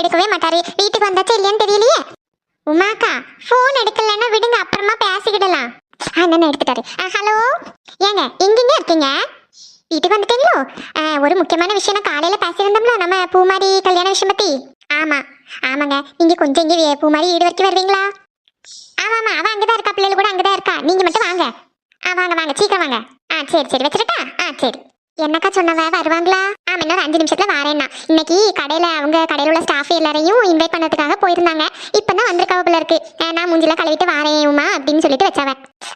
எடுக்கவே மாட்டாரு. வீட்டுக்கு வந்தாச்சா இல்லையான்னு தெரியலையே. உமாக்கா ஃபோன் எடுக்கலன்னா விடுங்க அப்புறமா பேசிக்கிடலாம். அண்ணன் எடுத்துட்டாரு. ஹலோ? ஏங்க எங்கெங்க இருக்கீங்க? வீட்டுக்கு வந்துட்டீங்களோ? ஒரு முக்கியமான விஷயம் நான் காலையில பேசியிருந்தோம்ல நம்ம பூமாரி கல்யாண விஷயம் பத்தி. ஆமா ஆமாங்க. நீங்க கொஞ்சம் இங்கே பூமாரி வீடு வரைக்கும் வருவீங்களா? ஆமா ஆமா அவன் அங்கதான் இருக்கா பிள்ளைகள் கூட அங்கதான் இருக்கா. நீங்க மட்டும் வாங்க. ஆ வாங்க வாங்க சீக்கிரம் வாங்க. ஆ சரி சரி வச்சிருக்கா ஆ சரி. என்னக்கா சொன்னவ வருவாங்களா? ஆமா இன்னொரு அஞ்சு நிமிஷத்துல வரேன்னா. இன்னைக்கு கடையில அவங்க கடையில உள்ள ஸ்டாஃப் எல்லாரையும் இன்வைட் பண்ணதுக்காக போயிருந்தாங்க. இப்பதான் வந்திருக்காவ போல இருக்கு. நான் மூஞ்சில கழுவிட்டு வரேன் உமா அப்படின்னு சொல்லிட்டு வச்சவ.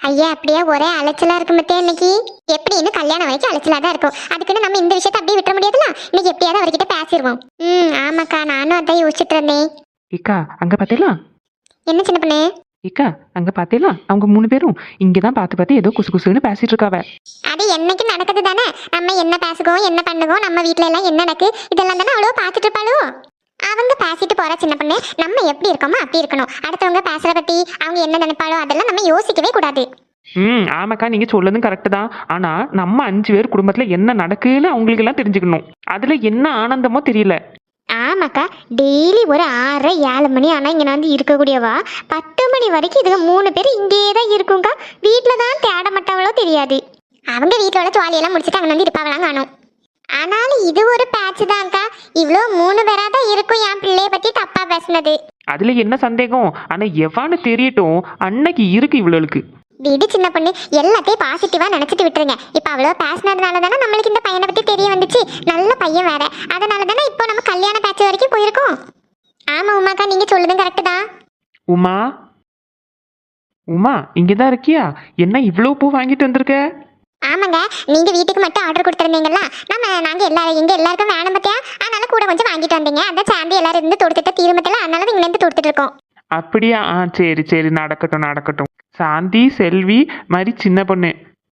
ஐயா அப்படியே? ஒரே அலைச்சலா இருக்கு மத்தே இன்னைக்கு. எப்படின்னு கல்யாணம் வரைக்கும் அலைச்சலா தான் இருக்கும். அதுக்குன்னு நம்ம இந்த விஷயத்தை அப்படியே விட்டுற முடியாதுல இன்னைக்கு எப்படியாவது அவர்கிட்ட பேசிடுவோம் ம் ஆமாக்கா நானும் அதான் யோசிச்சுட்டு இருந்தேன். இக்கா அங்க பாத்தீங்களா? என்ன சின்ன பொண்ணு? இக்கா அங்க பாத்தீங்களா அவங்க மூணு பேரும். இங்கதான் பார்த்து பார்த்து ஏதோ குசு குசுன்னு பேசிட்டு இருக்காவ. அது என்னைக்கு நடக்குது தானே? நம்ம என்ன பேசுகோம் என்ன பண்ணுவோம் நம்ம வீட்ல எல்லாம் என்ன நடக்கு? இதெல்லாம் தானே அவ்வளோ பார்த்துட்டு இருப்பாளோ? அவங்க பேசிட்டு போற சின்ன பொண்ணு. நம்ம எப்படி இருக்கோமோ அப்படி இருக்கணும். அடுத்தவங்க பேசுற பத்தி அவங்க என்ன நினைப்பாளோ அதெல்லாம் நம்ம யோசிக்கவே கூடாது. ம் ஆமாக்கா நீங்க சொல்லதும் கரெக்டு தான். ஆனா நம்ம அஞ்சு பேர் குடும்பத்துல என்ன நடக்குன்னு அவங்களுக்கு எல்லாம் தெரிஞ்சுக்கணும். அதுல என்ன ஆனந்தமோ தெரியல. ஆமாக்கா டெய்லி ஒரு ஆறரை ஏழு மணி ஆனால் இங்கே வந்து இருக்கக்கூடியவா? பத்து மணி வரைக்கும் இதுங்க மூணு பேர் இங்கேயே தான் இருக்குங்க்கா வீட்டில் தான் தேட மாட்டாவளோ தெரியாது. அவங்க வீட்டில் உள்ள ஜாலியெல்லாம் முடிச்சுட்டு அங்கே வந்து இருப்பாங்களாம் காணும். ஆனாலும் இது ஒரு பேட்ச் தான்க்கா. இவ்வளோ மூணு பேராக தான் இருக்கும் என் பிள்ளைய பற்றி தப்பாக பேசுனது. அதில் என்ன சந்தேகம்? ஆனால் எவான்னு தெரியட்டும். அன்னைக்கு இருக்கு இவ்வளோளுக்கு விடு சின்ன பொண்ணு. எல்லாத்தையும் பாசிட்டிவாக நினச்சிட்டு விட்டுருங்க. இப்போ அவ்வளோ பேசினதுனால தானே நம்மளுக்கு இந்த பையனை பற்றி தெரிய வந்துச்சு. நல்ல பையன் வேற. அதனால தானே இப்போ நம்ம கல்யாண பேட்ச் வரைக்கும் போயிருக்கோம். ஆமாம் உமாக்கா நீங்கள் சொல்லுதும் கரெக்டு தான். உமா? உமா இங்கதான் இருக்கியா? என்ன இவ்வளவு பூ வாங்கிட்டு வந்திருக்க? ஆமாங்க நீங்க வீட்டுக்கு மட்டும் ஆர்டர் கொடுத்துருந்தீங்களா நம்ம நாங்க எல்லாரும் எங்க எல்லாருக்கும் வேணும் பார்த்தியா அதனால கூட கொஞ்சம் வாங்கிட்டு வந்தீங்க. அதான் சேர்ந்து எல்லாரும் இருந்து தொடுத்துட்டு தீர்மத்தில் அதனால இங்க இருந்து தொடுத்துட்டு இருக்கோம். அப்படியா? ஆ சரி சரி. நடக்கட்டும் நடக்கட்டும். சாந்தி செல்வி மாதிரி சின்ன பொண்ணு.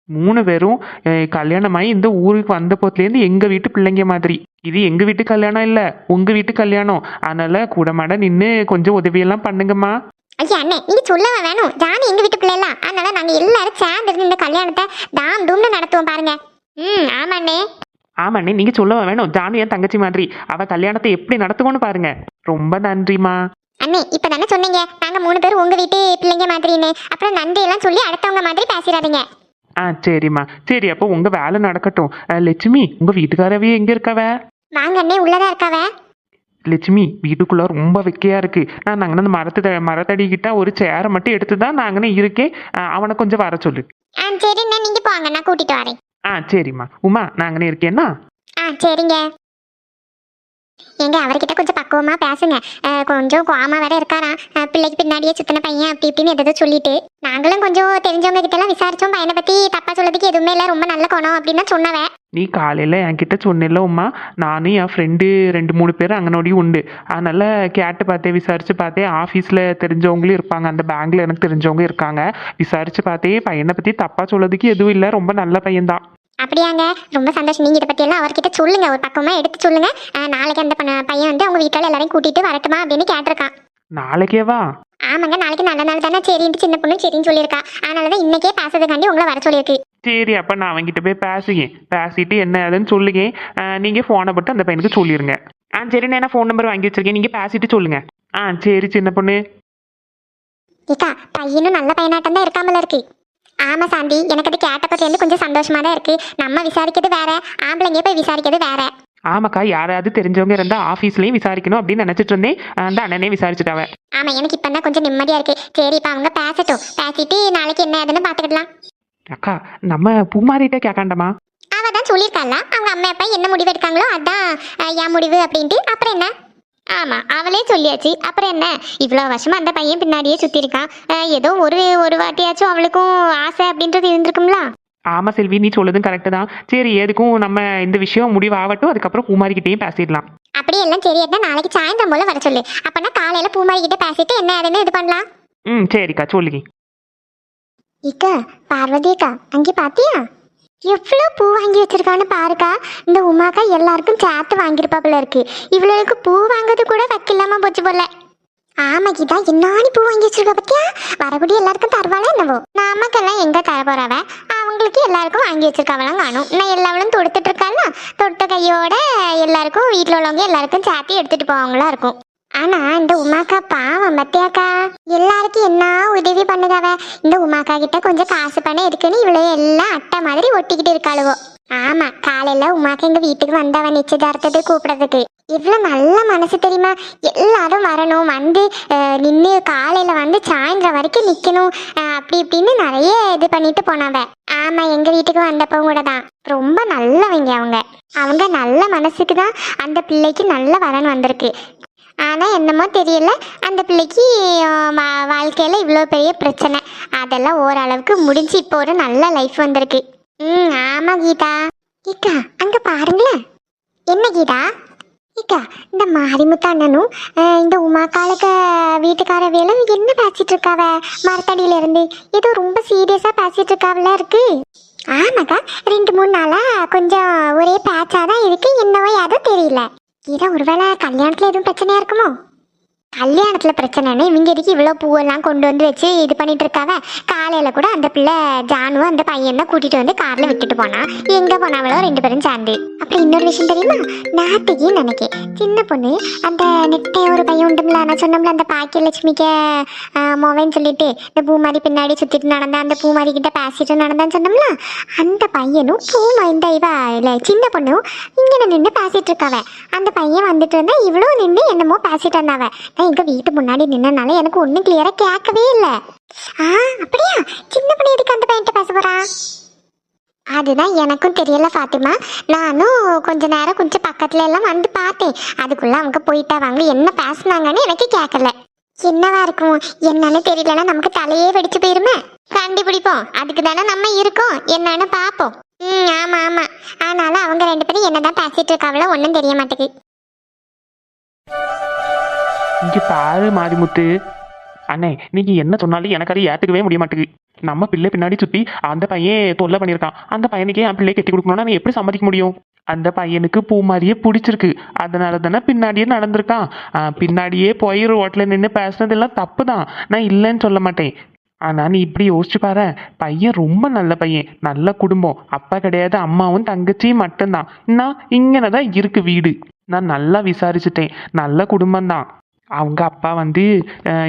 மூணு பேரும் அஹ், கல்யாணமாயி இந்த ஊருக்கு வந்த போத்துலேருந்து எங்க வீட்டு பிள்ளைங்க மாதிரி. இது எங்க வீட்டு கல்யாணம் இல்ல உங்க வீட்டு கல்யாணம். அதனால கூட மாட நின்று கொஞ்சம் உதவியெல்லாம் பண்ணுங்கம்மா. ஐயா அண்ணே நீங்க சொல்லவா வேணும்? ஜானி எங்க வீட்டு பிள்ளைலாம் அதனால நாங்க எல்லாரும் சேர்ந்து இருந்து இந்த கல்யாணத்தை தாம் தூம்னு நடத்துவோம் பாருங்க. ம் ஆமாண்ணே. ஆமாண்ணே நீங்க சொல்ல வேணும்? ஜானு என் தங்கச்சி மாதிரி. அவ கல்யாணத்தை எப்படி நடத்துவோன்னு பாருங்க. ரொம்ப நன்றிம்மா. அண்ணே இப்ப தானே சொன்னீங்க? நாங்க மூணு பேரும் உங்க வீட்டு பிள்ளைங்க மாதிரின்னு. அப்புறம் நன்றி எல்லாம் சொல்லி அடுத்தவங்க மாதிரி பேசிடாதீங்க ஆ சரிம்மா. சரி அப்போ உங்க வேலை நடக்கட்டும். அஹ், லட்சுமி உங்க வீட்டுக்காரவே எங்க இருக்கவ? வாங்க அண்ணே உள்ளதா இருக்காவ? லட்சுமி வீட்டுக்குள்ள ரொம்ப வெக்கையா இருக்கு. நான் நாங்கள் அந்த மரத்து மரத்தடிக்கிட்ட ஒரு சேரை மட்டும் எடுத்து தான் நாங்கன்னு இருக்கேன். அஹ், அவனை கொஞ்சம் வர சொல்லு. ஆ சரிண்ணே நீங்க போங்க. நான் கூட்டிட்டு வரேன். ஆ சரிம்மா. உமா நாங்கன்னு இருக்கேன்னா? ஆ சரிங்க. ஏங்க அவர்கிட்ட கொஞ்சம் பக்குவமா பேசுங்க. கொஞ்சம் கோமா வேற இருக்காரா பிள்ளைக்கு பின்னாடியே சுத்தின பையன் அப்படி இப்படின்னு எதோ சொல்லிட்டு. நாங்களும் கொஞ்சம் தெரிஞ்சவங்க கிட்ட எல்லாம் விசாரிச்சோம். பையனை பத்தி தப்பா சொல்றதுக்கு எதுவுமே இல்லை. ரொம்ப நல்ல குணம் அப்படின்னு சொன்னவன். நீ காலையில் என்கிட்ட சொன்னில்ல உமா நானும் என் ஃப்ரெண்டு ரெண்டு மூணு பேர் அங்கனோடையும் உண்டு. அதனால் கேட்டு பார்த்தே விசாரித்து பார்த்தே ஆஃபீஸில் தெரிஞ்சவங்களும் இருப்பாங்க. அந்த பேங்க்கில் எனக்கு தெரிஞ்சவங்க இருக்காங்க. விசாரித்து பார்த்தே பையனை பற்றி தப்பாக சொல்லதுக்கு எதுவும் இல்லை. ரொம்ப நல்ல பையன்தான். அப்படியாங்க? ரொம்ப சந்தோஷம். நீங்க இதை பத்தி எல்லாம் அவர்கிட்ட சொல்லுங்க. ஒரு பக்கமா எடுத்து சொல்லுங்க. அஹ், நாளைக்கு அந்த பையன் வந்து அவங்க வீட்டுல எல்லாரையும் கூட்டிட்டு வரட்டுமா அப்படின்னு கேட்டிருக்கான். நாளைக்கேவா? ஆமாங்க. நாளைக்கு நல்ல நாள் தானே. சரின்ட்டு சின்ன பொண்ணு சரின்னு சொல்லியிருக்கா. அதனாலதான் இன்னைக்கே பேசுறதுக்காண்டி உங்களை வர சொல்லியிருக்கு. சரி அப்போ நான் அவன்கிட்ட போய் பேசுங்க பேசிட்டு என்ன ஏதுன்னு சொல்லுங்க நீங்கள் ஃபோனை போட்டு அந்த பையனுக்கு சொல்லிடுங்க ஆ சரி நான் ஃபோன் நம்பர் வாங்கி வச்சிருக்கேன். நீங்கள் பேசிட்டு சொல்லுங்க. ஆ சரி சின்ன பொண்ணு. ஏக்கா பையனும் நல்ல பையனாட்டம் தான் இருக்காமல இருக்கு. ஆமா சாந்தி. எனக்கு அது வந்து கொஞ்சம் சந்தோஷமா தான் இருக்கு. நம்ம விசாரிக்கிறது வேற ஆம்பளைங்க போய் விசாரிக்கிறது வேற. ஆமாக்கா யாராவது தெரிஞ்சவங்க இருந்தால் ஆஃபீஸ்லேயும் விசாரிக்கணும் அப்படின்னு நினச்சிட்டு இருந்தேன். அந்த அண்ணனே விசாரிச்சுட்டாவ ஆமா எனக்கு இப்ப தான் கொஞ்சம் நிம்மதியா இருக்கு. சரி இப்ப அவங்க பேசட்டும். பேசிட்டு நாளைக்கு என்ன ஏதுன்னு பாத்துக்கிடலாம். அக்கா நம்ம பூமாரிட்ட கேட்காண்டமா? அவ தான் அவங்க அம்மா அப்பா என்ன முடிவு எடுக்காங்களோ அதான் என் முடிவு அப்படின்ட்டு. அப்புறம் என்ன? ஆமா அவளே சொல்லியாச்சு. அப்புறம் என்ன? இவ்வளோ வருஷமா அந்த பையன் பின்னாடியே சுத்தி இருக்கான் ஏதோ ஒரு ஒரு வாட்டியாச்சும் அவளுக்கும் ஆசை அப்படின்றது இருந்திருக்கும்ல? ஆமாம் செல்வி நீ சொல்லதும் கரெக்டு தான். சரி எதுக்கும் நம்ம இந்த விஷயம் முடிவாகட்டும். அதுக்கப்புறம் பூமாரிக்கிட்டேயும் பேசிடலாம். அப்படி எல்லாம் சரியாட்டா நாளைக்கு சாயந்தரம் போல வர சொல்லு. அப்பனா காலையில பூமாரி கிட்ட பேசிட்டு என்ன ஏதுன்னு இது பண்ணலாம். ம் சரிக்கா சொல்லுங்க இக்கா பார்வதி அக்கா அங்கே பாத்தியா? எவ்வளோ பூ வாங்கி வச்சிருக்கான்னு பாருக்கா. இந்த உமாக்கா எல்லாருக்கும் சேர்த்து வாங்கியிருப்பாப்புல இருக்கு. இவ்வளவுக்கு பூ வாங்குறது கூட வக்கில்லாம போச்சு போல. ஆமா கீதா என்னானி பூ வாங்கி வச்சிருக்கா பத்தியா? வரக்கூடிய எல்லாருக்கும் தருவாளா என்னவோ? நமக்கெல்லாம் எங்க தர போறவ? அவங்களுக்கு எல்லாருக்கும் வாங்கி வச்சிருக்காவெல்லாம் காணும். நான் எல்லாவளும் தொடுத்துட்டு இருக்கால தொட்ட கையோட எல்லாருக்கும் வீட்டுல உள்ளவங்க எல்லாருக்கும் சாத்தி எடுத்துட்டு போவாங்களா இருக்கும். ஆனா இந்த உமாக்கா பாவம் பத்தியாக்கா? எல்லாருக்கும் என்ன உதவி பண்ணுதாவ? இந்த உமாக்கா கிட்ட கொஞ்சம் காசு பணம் இருக்குன்னு இவ்வளவு எல்லாம் அட்டை மாதிரி ஒட்டிக்கிட்டு இருக்காளுவோ. ஆமா காலையில உமாக்கு எங்க வீட்டுக்கு வந்தவன் நிச்சயதார்த்தத்தை கூப்பிடுறதுக்கு. இவ்வளவு நல்ல மனசு தெரியுமா? எல்லாரும் வரணும் வந்து நின்று காலையில வந்து சாயந்தரம் வரைக்கும் நிக்கணும் அப்படி இப்படின்னு நிறைய இது பண்ணிட்டு போனாவ. ஆமா எங்க வீட்டுக்கு வந்தப்பவும் கூட தான். ரொம்ப நல்லவங்க அவங்க. அவங்க நல்ல மனசுக்கு தான் அந்த பிள்ளைக்கு நல்ல வரன் வந்திருக்கு. ஆனா என்னமோ தெரியல அந்த பிள்ளைக்கு வா- வாழ்க்கையில இவ்வளோ பெரிய பிரச்சனை. அதெல்லாம் ஓரளவுக்கு முடிஞ்சு இப்போ ஒரு நல்ல லைஃப் வந்திருக்கு. ம் ஆமா கீதா. கீதா அங்க பாருங்களேன் என்ன கீதா? கீதா இந்த மாரிமுத்து அண்ணனும் இந்த உமாக்காளுக்கு வீட்டுக்கார வேலை என்ன பேசிட்டு இருக்காவ? மரத்தடியில இருந்து ஏதோ ரொம்ப சீரியஸா பேசிட்டு இருக்காவில இருக்கு. ஆமாக்கா ரெண்டு மூணு நாளா கொஞ்சம் ஒரே பேச்சாதான் இருக்கு. என்னவோ யாரோ தெரியல. கீதா ஒருவேளை கல்யாணத்துல எதுவும் பிரச்சனையா இருக்குமோ? கல்யாணத்தில் பிரச்சனைன்னு இவங்க இதுக்கு இவ்வளோ பூவெல்லாம் கொண்டு வந்து வச்சு இது பண்ணிட்டு இருக்காவ? காலையில் கூட அந்த பிள்ளை ஜானு அந்த பையனை கூட்டிட்டு வந்து கார்ல விட்டுட்டு போனான். எங்க போனாவளோ ரெண்டு பேரும் சேர்ந்து. அப்புறம் இன்னொரு விஷயம் தெரியுமா? நாட்டுக்கு நினைக்கேன். சின்ன பொண்ணு அந்த நெட்டை ஒரு பையன் உண்டும்ல நான் சொன்னோம்ல அந்த பாக்கியலட்சுமிக்கு மொவைன்னு சொல்லிட்டு இந்த பூமாரி பின்னாடி சுத்திட்டு நடந்தா அந்த பூமாரி கிட்ட பேசிட்டு நடந்தான்னு சொன்னோம்ல அந்த பையனும் பூமா இந்த இவா இல்லை சின்ன பொண்ணும் இங்க நின்று பேசிட்டு இருக்காவ. அந்த பையன் வந்துட்டு இருந்தா இவ்வளோ நின்று என்னமோ பேசிட்டு இருந்தாவ எங்கள் எங்க வீட்டு முன்னாடி நின்னனால எனக்கு ஒன்றும் கிளியரா கேட்கவே இல்லை. ஆ அப்படியா? சின்ன பொண்ணு எதுக்கு அந்த பையன்கிட்ட பேச போறா? அதுதான் எனக்கும் தெரியல ஃபாத்திமா. நானும் கொஞ்ச நேரம் கொஞ்சம் பக்கத்துல எல்லாம் வந்து பார்த்தேன். அதுக்குள்ள அவங்க போயிட்டாவாங்க என்ன பேசினாங்கன்னு எனக்கு கேட்கல. என்னவா இருக்கும்? என்னன்னு தெரியலன்னா நமக்கு தலையே வெடிச்சு போயிருமே. கண்டுபிடிப்போம். அதுக்கு தானே நம்ம இருக்கோம். என்னன்னு பார்ப்போம். ம் ஆமா ஆமா. ஆனாலும் அவங்க ரெண்டு பேரும் என்னதான் பேசிட்டு இருக்காவளோ ஒன்றும் தெரிய மாட்டேங்குது. இங்க பாரு மாரிமுத்து. அண்ணே நீங்க என்ன சொன்னாலும் எனக்கு அது ஏத்துக்கவே முடிய மாட்டேங்குது நம்ம பிள்ளை பின்னாடி சுத்தி அந்த பையன் தொல்லை பண்ணியிருக்கான். அந்த பையனுக்கே என் பிள்ளை கட்டி கொடுக்கணும்னா நான் எப்படி சம்மதிக்க முடியும்? அந்த பையனுக்கு பூ மாதிரியே பிடிச்சிருக்கு. அதனால தானே பின்னாடியே நடந்திருக்கான். பின்னாடியே போய் ரோட்டில் நின்று பேசுனதெல்லாம் தப்பு தான் நான் இல்லைன்னு சொல்ல மாட்டேன். ஆனா நீ இப்படி யோசிச்சு பாரு. பையன் ரொம்ப நல்ல பையன். நல்ல குடும்பம். அப்பா கிடையாது அம்மாவும் தங்கச்சியும் மட்டும்தான். நான் இங்கன தான் இருக்கு வீடு. நான் நல்லா விசாரிச்சுட்டேன். நல்ல குடும்பம்தான். அவங்க அப்பா வந்து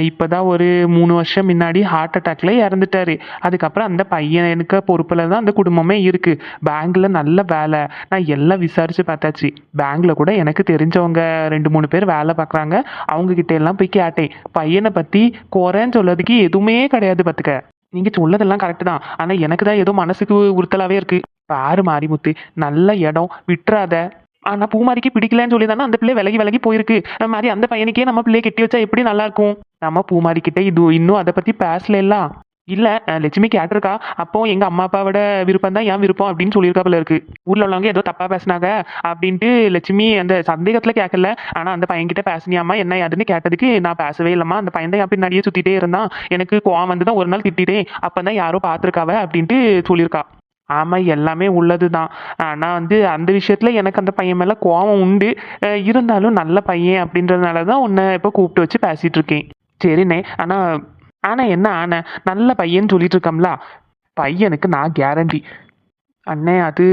இப்போ தான் ஒரு மூணு வருஷம் முன்னாடி ஹார்ட் அட்டாக்ல இறந்துட்டாரு. அதுக்கப்புறம் அந்த பையனுக்கு பொறுப்பில் தான் அந்த குடும்பமே இருக்கு. பேங்க்ல நல்ல வேலை. நான் எல்லாம் விசாரிச்சு பார்த்தாச்சு. பேங்க்ல கூட எனக்கு தெரிஞ்சவங்க ரெண்டு மூணு பேர் வேலை பார்க்குறாங்க. அவங்க கிட்ட எல்லாம் போய் கேட்டேன். பையனை பத்தி குறைன்னு சொல்லதுக்கு எதுவுமே கிடையாது பார்த்துக்க. நீங்கள் சொல்லதெல்லாம் கரெக்டு தான். ஆனால் எனக்கு தான் ஏதோ மனசுக்கு உறுத்தலாகவே இருக்குது பாரு மாரிமுத்து நல்ல இடம். விட்டுறாத. ஆனால் பூமாரிக்கு பிடிக்கலன்னு சொல்லி தானே அந்த பிள்ளை விலகி விலகி போயிருக்கு. நம்ம மாதிரி அந்த பையனுக்கே நம்ம பிள்ளையை கெட்டி வச்சா எப்படி நல்லா இருக்கும்? நம்ம பூமாரி கிட்ட இது இன்னும் அதை பத்தி பேசல இல்ல. லட்சுமி கேட்டிருக்கா அப்போ எங்க அம்மா அப்பாவோட விருப்பம் தான் என் விருப்பம் அப்படின்னு சொல்லியிருக்கா போல இருக்கு. ஊர்ல உள்ளவங்க ஏதோ தப்பா பேசுனாங்க அப்படின்ட்டு லட்சுமி அந்த சந்தேகத்துல கேட்கல ஆனா அந்த பையன்கிட்ட பேசினியாமா என்ன அதுன்னு கேட்டதுக்கு நான் பேசவே இல்லம்மா. அந்த பையன் தான் என் பின்னாடியே சுத்திட்டே இருந்தான். எனக்கு கோவம் வந்து தான் ஒரு நாள் திட்டிட்டேன். அப்பதான் யாரோ பார்த்துருக்காவ அப்படின்ட்டு சொல்லியிருக்கா. ஆமாம் எல்லாமே உள்ளது தான் ஆனால் வந்து அந்த விஷயத்தில் எனக்கு அந்த பையன் மேலே கோவம் உண்டு. இருந்தாலும் நல்ல பையன் அப்படின்றதுனால தான் உன்னை இப்போ கூப்பிட்டு வச்சு பேசிகிட்டு இருக்கேன். சரிண்ணே. ஆனால் ஆனால் என்ன ஆனா? நல்ல பையன் சொல்லிட்டு இருக்கோம்ல. பையனுக்கு நான் கேரண்டி அண்ணே அது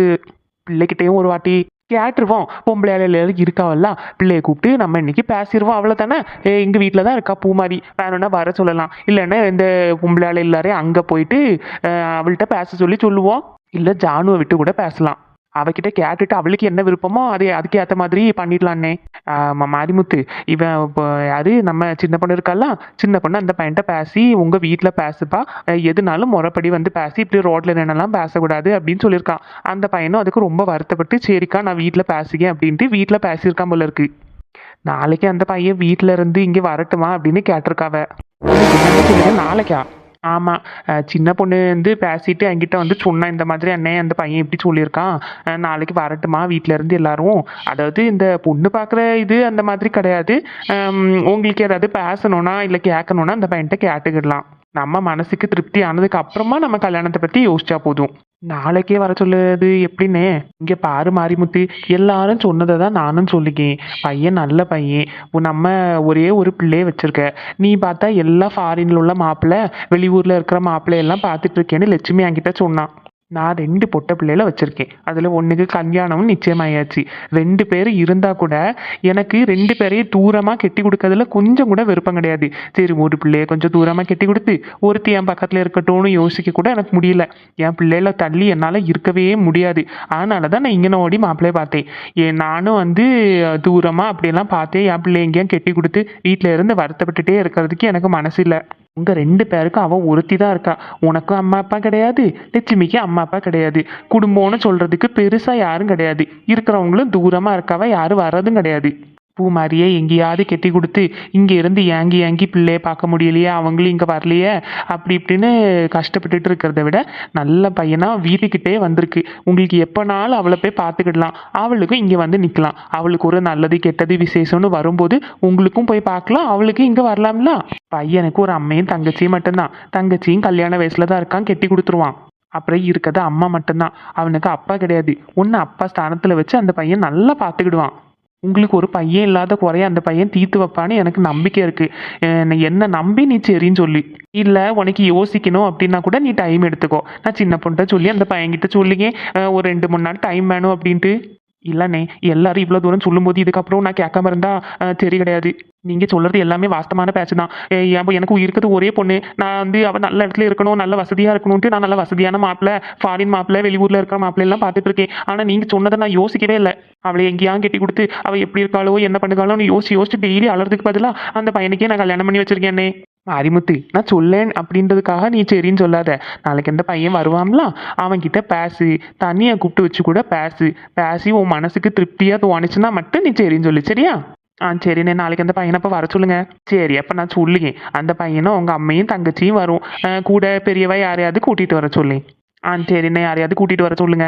பிள்ளைக்கிட்டேயும் ஒரு வாட்டி கேட்டுருவோம். பொம்பளை எல்லாரும் இருக்காவல்ல பிள்ளையை கூப்பிட்டு நம்ம இன்னைக்கு பேசிடுவோம் அவ்வளோதானே ஏ எங்கள் வீட்டில் தான் இருக்கா பூமாரி. வேணும்னா வர சொல்லலாம். இல்லைன்னா இந்த பொம்பளை ஆளு எல்லாரையும் அங்கே போயிட்டு அவள்கிட்ட பேச சொல்லி சொல்லுவோம். இல்லை ஜானுவை விட்டு கூட பேசலாம். அவகிட்ட கேட்டுட்டு அவளுக்கு என்ன விருப்பமோ அது அதுக்கு ஏற்ற மாதிரி பண்ணிடலான்னே. மாரிமுத்து இவன் இப்போ யாரு? நம்ம சின்ன பொண்ணு இருக்கால சின்ன பொண்ணு அந்த பையன்கிட்ட பேசி உங்க வீட்டில் பேசுப்பா. எதுனாலும் முறைப்படி வந்து பேசி இப்படி ரோட்ல நின்னெல்லாம் பேசக்கூடாது அப்படின்னு சொல்லியிருக்கான். அந்த பையனும் அதுக்கு ரொம்ப வருத்தப்பட்டு சரிக்கா நான் வீட்டில் பேசிக்கேன் அப்படின்ட்டு வீட்டில் பேசியிருக்கான் போல இருக்கு. நாளைக்கு அந்த பையன் வீட்டில் இருந்து இங்கே வரட்டுமா அப்படின்னு கேட்டிருக்காவ. நாளைக்கா? ஆமாம் சின்ன பொண்ணு வந்து பேசிட்டு என்கிட்ட வந்து சொன்னா இந்த மாதிரி அண்ணே அந்த பையன் இப்படி சொல்லியிருக்கான். நாளைக்கு வரட்டுமா? வீட்டிலேருந்து எல்லாரும். அதாவது இந்த பொண்ணு பார்க்குற இது அந்த மாதிரி கிடையாது. உங்களுக்கு ஏதாவது பேசணும்னா இல்லை கேட்கணுன்னா அந்த பையன்கிட்ட கேட்டுக்கிடலாம். நம்ம மனசுக்கு திருப்தி ஆனதுக்கு அப்புறமா நம்ம கல்யாணத்தை பற்றி யோசிச்சா போதும். நாளைக்கே வர சொல்லுது. எப்படின்னே? இங்கே பாரு மாரிமுத்து எல்லாரும் சொன்னதை தான் நானும் சொல்லிக்கேன். பையன் நல்ல பையன். நம்ம ஒரே ஒரு பிள்ளையே வச்சிருக்க. நீ பார்த்தா எல்லா ஃபாரின்ல உள்ள மாப்பிள்ளை வெளியூரில் இருக்கிற மாப்பிள்ளையெல்லாம் பார்த்துட்டு இருக்கேன்னு லட்சுமி என்கிட்ட சொன்னான். நான் ரெண்டு பொட்டை பிள்ளைகள வச்சுருக்கேன். அதில் ஒன்றுக்கு கல்யாணமும் நிச்சயமாயாச்சு. ரெண்டு பேர் இருந்தால் கூட எனக்கு ரெண்டு பேரையும் தூரமாக கெட்டி கொடுக்கறதுல கொஞ்சம் கூட விருப்பம் கிடையாது. சரி ஒரு பிள்ளைய கொஞ்சம் தூரமாக கெட்டி கொடுத்து ஒருத்தி என் பக்கத்தில் இருக்கட்டும்னு யோசிக்க கூட எனக்கு முடியல. என் பிள்ளைகள தள்ளி என்னால் இருக்கவே முடியாது. அதனால தான் நான் இங்கே ஓடி மாப்பிள்ளைய பார்த்தேன். ஏ நானும் வந்து தூரமாக அப்படியெல்லாம் பார்த்தேன் என் பிள்ளை எங்கேயும் கெட்டி கொடுத்து வீட்டில் இருந்து வருத்தப்பட்டுட்டே இருக்கிறதுக்கு எனக்கு மனசு இல்லை உங்க ரெண்டு பேருக்கும் அவன் ஒருத்தி தான் இருக்கா. உனக்கும் அம்மா அப்பா கிடையாது. லட்சுமிக்கு அம்மா அப்பா கிடையாது. குடும்பம்னு சொல்றதுக்கு பெருசா யாரும் கிடையாது. இருக்கிறவங்களும் தூரமா இருக்காவ யாரும் வர்றதும் கிடையாது. பூ மாதிரியே எங்கேயாவது கெட்டி கொடுத்து இங்கே இருந்து ஏங்கி ஏங்கி பிள்ளையை பார்க்க முடியலையே அவங்களும் இங்கே வரலையே அப்படி இப்படின்னு கஷ்டப்பட்டுட்டு இருக்கிறத விட நல்ல பையனாக வீட்டுக்கிட்டே வந்திருக்கு. உங்களுக்கு எப்போனாலும் அவளை போய் பார்த்துக்கிடலாம். அவளுக்கும் இங்கே வந்து நிற்கலாம். அவளுக்கு ஒரு நல்லது கெட்டது விசேஷம்னு வரும்போது உங்களுக்கும் போய் பார்க்கலாம். அவளுக்கு இங்கே வரலாம்ல. பையனுக்கு ஒரு அம்மையும் தங்கச்சியும் மட்டும்தான். தங்கச்சியும் கல்யாண வயசில் தான் இருக்கான் கெட்டி கொடுத்துருவான். அப்புறம் இருக்கிறது அம்மா மட்டும்தான். அவனுக்கு அப்பா கிடையாது. ஒன்று அப்பா ஸ்தானத்தில் வச்சு அந்த பையன் நல்லா பார்த்துக்கிடுவான். உங்களுக்கு ஒரு பையன் இல்லாத குறைய அந்த பையன் தீர்த்து வைப்பான்னு எனக்கு நம்பிக்கை இருக்கு. என்ன நம்பி நீ சரின்னு சொல்லி. இல்லை உனக்கு யோசிக்கணும் அப்படின்னா கூட நீ டைம் எடுத்துக்கோ. நான் சின்ன பொண்ணுகிட்ட சொல்லி அந்த பையன்கிட்ட சொல்லிங்க. ஒரு ரெண்டு மூணு நாள் டைம் வேணும் அப்படின்ட்டு. இல்லைண்ணே எல்லாரும் இவ்வளோ தூரம் சொல்லும்போது இதுக்கப்புறம் நான் கேட்காம இருந்தா அஹ், சரி கிடையாது. நீங்கள் சொல்கிறது எல்லாமே வாஸ்தமான பேச்சு தான். ஏன் எனக்கு இருக்கிறது ஒரே பொண்ணு. நான் வந்து அவள் நல்ல இடத்துல இருக்கணும் நல்ல வசதியாக இருக்கணும்ட்டு நான் நல்ல வசதியான மாப்பிள்ளை ஃபாரின் மாப்பிள்ளை வெளியூரில் இருக்கிற மாப்பிள்ளை எல்லாம் பார்த்துட்டு இருக்கேன். ஆனால் நீங்கள் சொன்னதை நான் யோசிக்கவே இல்லை. அவளை எங்கேயாவது கட்டி கொடுத்து அவள் எப்படி இருக்காளோ என்ன பண்ணுறாளோன்னு யோசிச்சு யோசிச்சு டெய்லி அலறதுக்கு பதிலாக அந்த பையனுக்கே நான் கல்யாணம் பண்ணி வச்சிருக்கேனே அறிமுத்து நான் சொல்லேன் அப்படின்றதுக்காக நீ சரின்னு சொல்லாத. நாளைக்கு எந்த பையன் வருவான்ல அவன்கிட்ட பேசு. தண்ணியை கூப்பிட்டு வச்சு கூட பேசு. பேசி உன் மனசுக்கு திருப்தியாக தோணுச்சுன்னா மட்டும் நீ சரின்னு சொல்லு சரியா? ஆ சரிண்ணே. நாளைக்கு அந்த பையனை அப்போ வர சொல்லுங்க. சரி அப்போ நான் சொல்லுங்க அந்த பையனும் உங்க அம்மையும் தங்கச்சியும் வரும். கூட பெரியவா யாரையாவது கூட்டிகிட்டு வர சொல்லி. ஆ சரிண்ணே. யாரையாவது கூட்டிகிட்டு வர சொல்லுங்க.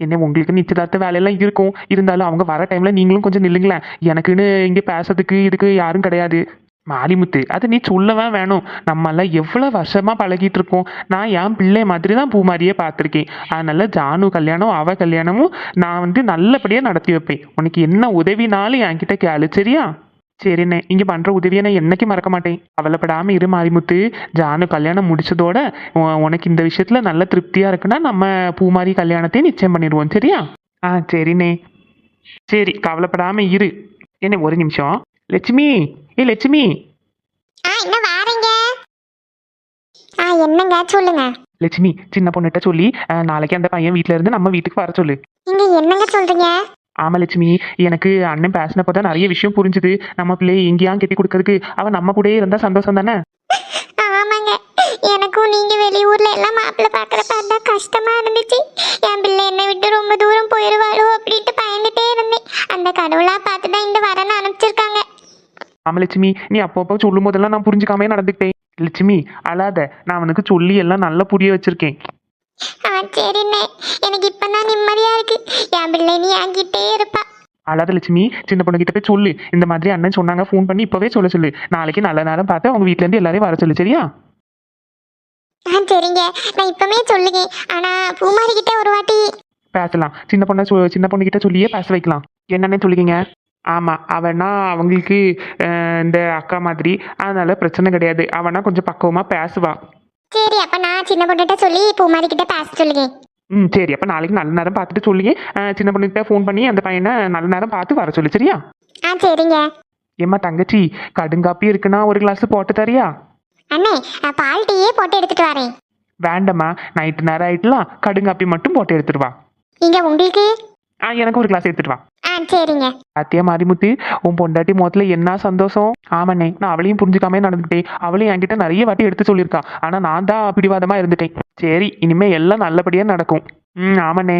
என்ன உங்களுக்கு நிச்சயதார்த்த வேலையெல்லாம் இருக்கும். இருந்தாலும் அவங்க வர டைமில் நீங்களும் கொஞ்சம் நில்லுங்களேன். எனக்குன்னு இங்கே பேசுறதுக்கு இதுக்கு யாரும் கிடையாது. மாரிமுத்து அது நீ சொல்லவே வேணும்? நம்மெல்லாம் எவ்வளோ வருஷமா பழகிட்டு இருக்கோம். நான் என் பிள்ளை மாதிரி தான் பூமாரியே பார்த்துருக்கேன். அதனால ஜானு கல்யாணம் அவ கல்யாணமும் நான் வந்து நல்லபடியாக நடத்தி வைப்பேன். உனக்கு என்ன உதவினாலும் என்கிட்ட கேளு சரியா? சரிண்ணே இங்கே பண்ணுற உதவியை நான் என்னைக்கும் மறக்க மாட்டேன். கவலைப்படாமல் இரு மாரிமுத்து. ஜானு கல்யாணம் முடிச்சதோட உனக்கு இந்த விஷயத்தில் நல்ல திருப்தியாக இருக்குன்னா நம்ம பூமாரி கல்யாணத்தையும் நிச்சயம் பண்ணிடுவோம் சரியா? ஆ சரிண்ணே. சரி கவலைப்படாமல் இரு. என்ன ஒரு நிமிஷம். லட்சுமி! ஏ லட்சுமி. ஆ என்ன வாரீங்க? ஆ என்னங்க? சொல்லுங்க. லட்சுமி சின்ன பொண்ணுகிட்ட சொல்லி அஹ், நாளைக்கு அந்த பையன் வீட்ல இருந்து நம்ம வீட்டுக்கு வர சொல்லு. நீங்க என்னங்க சொல்றீங்க? ஆமா லட்சுமி. எனக்கு அண்ணன் பேசினப்போ தான் நிறைய விஷயம் புரிஞ்சுது. நம்ம பிள்ளையை எங்கேயாம் கட்டி கொடுக்கறதுக்கு அவன் நம்ம கூடயே இருந்தா சந்தோஷம் தானே? ஆமாங்க. எனக்கும் நீங்க வெளியூர்ல எல்லாம் மாப்பிள்ளை பாக்குற பார்த்தா கஷ்டமா இருந்துச்சு. ஆமா லட்சுமி நீ அப்பப்போ சொல்லும் போதெல்லாம் நான் புரிஞ்சுக்காமே நடந்துக்கிட்டேன். லட்சுமி அழாத. நான் அவனுக்கு சொல்லி எல்லாம் நல்லா புரிய வச்சிருக்கேன். ஆ சரிண்ணே எனக்கு இப்பதான் நிம்மதியா இருக்கு. என் பிள்ளை நீ என்கிட்டே இருப்பா. அழாத லட்சுமி. சின்ன பொண்ணுகிட்ட போய் சொல்லு. இந்த மாதிரி அண்ணன் சொன்னாங்க ஃபோன் பண்ணி இப்பவே சொல்ல சொல்லு. நாளைக்கு நல்ல நேரம் பார்த்து அவங்க வீட்ல இருந்து எல்லாரையும் வர சொல்லு சரியா? ஆ சரிங்க. நான் இப்பமே சொல்லுங்க ஆனா பூமாரி கிட்ட ஒரு வாட்டி பேசலாம். சின்ன பொண்ணை சொ- சின்ன பொண்ணுகிட்ட சொல்லியே பேச வைக்கலாம். என்னன்னு சொல்லிக்கிங்க ஆமாம் அவனா அவங்களுக்கு இந்த அக்கா மாதிரி. அதனால பிரச்சனை கிடையாது. அவனா கொஞ்சம் பக்குவமாக பேசுவா. சரி அப்ப நான் சின்ன பொண்ணுகிட்ட சொல்லி பூமாரி கிட்ட பேச சொல்லுங்க. ம் சரி. அப்போ நாளைக்கு நல்ல நேரம் பார்த்துட்டு சொல்லியே அஹ், சின்ன பொண்ணுகிட்ட ஃபோன் பண்ணி அந்த பையனை நல்ல நேரம் பார்த்து வர சொல்லு சரியா? ஆ சரிங்க. ஏம்மா தங்கச்சி கடுங்காப்பி இருக்குன்னா ஒரு கிளாஸ் போட்டு தரியா? அண்ணே நான் பால் டீயே போட்டு எடுத்துட்டு வரேன். வேண்டாம்மா. நைட்டு நேரம் ஆயிட்டுலாம் கடுங்காப்பி மட்டும் போட்டு எடுத்துட்டு வா. இங்க உங்களுக்கு? ஆ எனக்கு ஒரு கிளாஸ் எடுத்துட்டு வா. சரிங்க. அத்தியா மாரிமுத்து? உன் பொண்டாட்டி முகத்துல என்ன சந்தோஷம்? ஆமாண்ணே நான் அவளையும் புரிஞ்சுக்காம நடந்துக்கிட்டேன். அவளையும் என்கிட்ட நிறைய வாட்டி எடுத்து சொல்லியிருக்கா. ஆனா நான் தான் பிடிவாதமா இருந்துட்டேன். சரி இனிமே எல்லாம் நல்லபடியா நடக்கும். ம் ஆமாண்ணே.